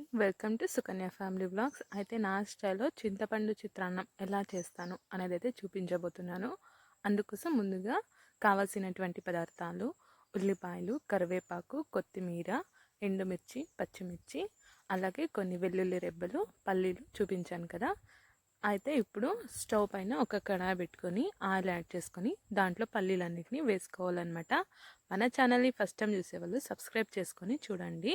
Hi welcome to Sukanya family blogs. అయితే నా స్టైల్లో చింతపండు చిత్రాన్నం ఎలా చేస్తాను అనేది అయితే చూపించబోతున్నాను. అందుకోసం ముందుగా కావాల్సినటువంటి పదార్థాలు ఉల్లిపాయలు కరివేపాకు కొత్తిమీర ఎండుమిర్చి పచ్చిమిర్చి అలాగే కొన్ని వెల్లుల్లి రెబ్బలు పల్లీలు చూపించాను కదా. అయితే ఇప్పుడు స్టవ్ పైన ఒక కడాయి పెట్టుకొని ఆయిల్ యాడ్ చేసుకొని దాంట్లో పల్లీలన్నిటిని వేసుకోవాలన్నమాట. మన ఛానల్ని ఫస్ట్ టైం చూసేవాళ్ళు సబ్స్క్రైబ్ చేసుకొని చూడండి.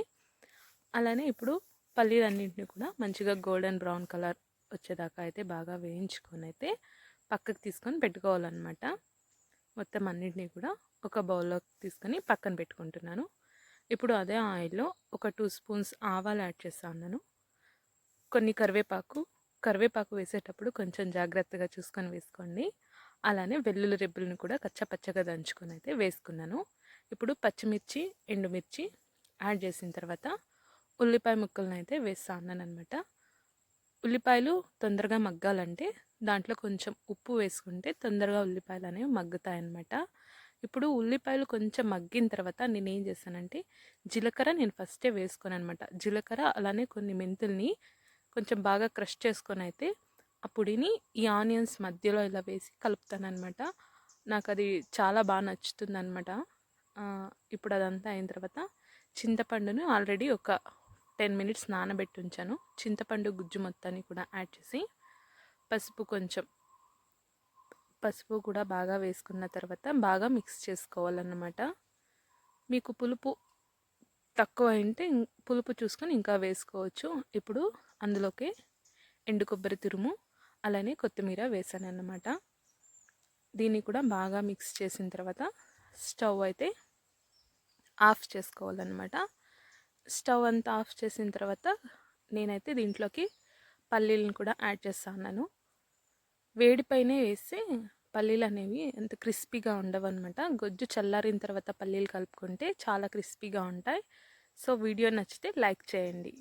అలానే ఇప్పుడు పల్లీలన్నింటినీ కూడా మంచిగా గోల్డెన్ బ్రౌన్ కలర్ వచ్చేదాకా అయితే బాగా వేయించుకొని అయితే పక్కకు తీసుకొని పెట్టుకోవాలన్నమాట. మొత్తం అన్నింటినీ కూడా ఒక బౌల్లోకి తీసుకొని పక్కన పెట్టుకుంటున్నాను. ఇప్పుడు అదే ఆయిల్లో ఒక టూ స్పూన్స్ ఆవాలు యాడ్ చేస్తా ఉన్నాను. కొన్ని కరివేపాకు కరివేపాకు వేసేటప్పుడు కొంచెం జాగ్రత్తగా చూసుకొని వేసుకోండి. అలానే వెల్లుల్లి రెబ్బలను కూడా కచ్చపచ్చగా దంచుకొని అయితే వేసుకున్నాను. ఇప్పుడు పచ్చిమిర్చి ఎండుమిర్చి యాడ్ చేసిన తర్వాత ఉల్లిపాయ ముక్కలను అయితే వేస్తా ఉన్నాను అనమాట ఉల్లిపాయలు తొందరగా మగ్గాలంటే దాంట్లో కొంచెం ఉప్పు వేసుకుంటే తొందరగా ఉల్లిపాయలు అనేవి మగ్గుతాయన్నమాట ఇప్పుడు ఉల్లిపాయలు కొంచెం మగ్గిన తర్వాత నేను ఏం చేస్తానంటే జీలకర్ర నేను ఫస్టే వేసుకొని అనమాట జీలకర్ర అలానే కొన్ని మెంతుల్ని కొంచెం బాగా క్రష్ చేసుకొని అయితే ఆ పొడిని ఈ ఆనియన్స్ మధ్యలో ఇలా వేసి కలుపుతాను అనమాట నాకు అది చాలా బాగా నచ్చుతుంది అనమాట ఇప్పుడు అదంతా అయిన తర్వాత చింతపండును ఆల్రెడీ ఒక టెన్ మినిట్స్ నానబెట్టి ఉంచాను. చింతపండు గుజ్జు మొత్తాన్ని కూడా యాడ్ చేసి పసుపు కొంచెం పసుపు కూడా బాగా వేసుకున్న తర్వాత బాగా మిక్స్ చేసుకోవాలన్నమాట. మీకు పులుపు తక్కువ అయితే పులుపు చూసుకొని ఇంకా వేసుకోవచ్చు. ఇప్పుడు అందులోకి ఎండు కొబ్బరి తురుము అలానే కొత్తిమీర వేసాను అన్నమాట దీన్ని కూడా బాగా మిక్స్ చేసిన తర్వాత స్టవ్ అయితే ఆఫ్ చేసుకోవాలన్నమాట. స్టవ్ అంతా ఆఫ్ చేసిన తర్వాత నేనైతే దీంట్లోకి పల్లీలను కూడా యాడ్ చేస్తాను వేడిపైనే వేసి పల్లీలు అనేవి ఎంత క్రిస్పీగా ఉండవు అనమాట గొజ్జు చల్లారిన తర్వాత పల్లీలు కలుపుకుంటే చాలా క్రిస్పీగా ఉంటాయి. సో వీడియో నచ్చితే లైక్ చేయండి.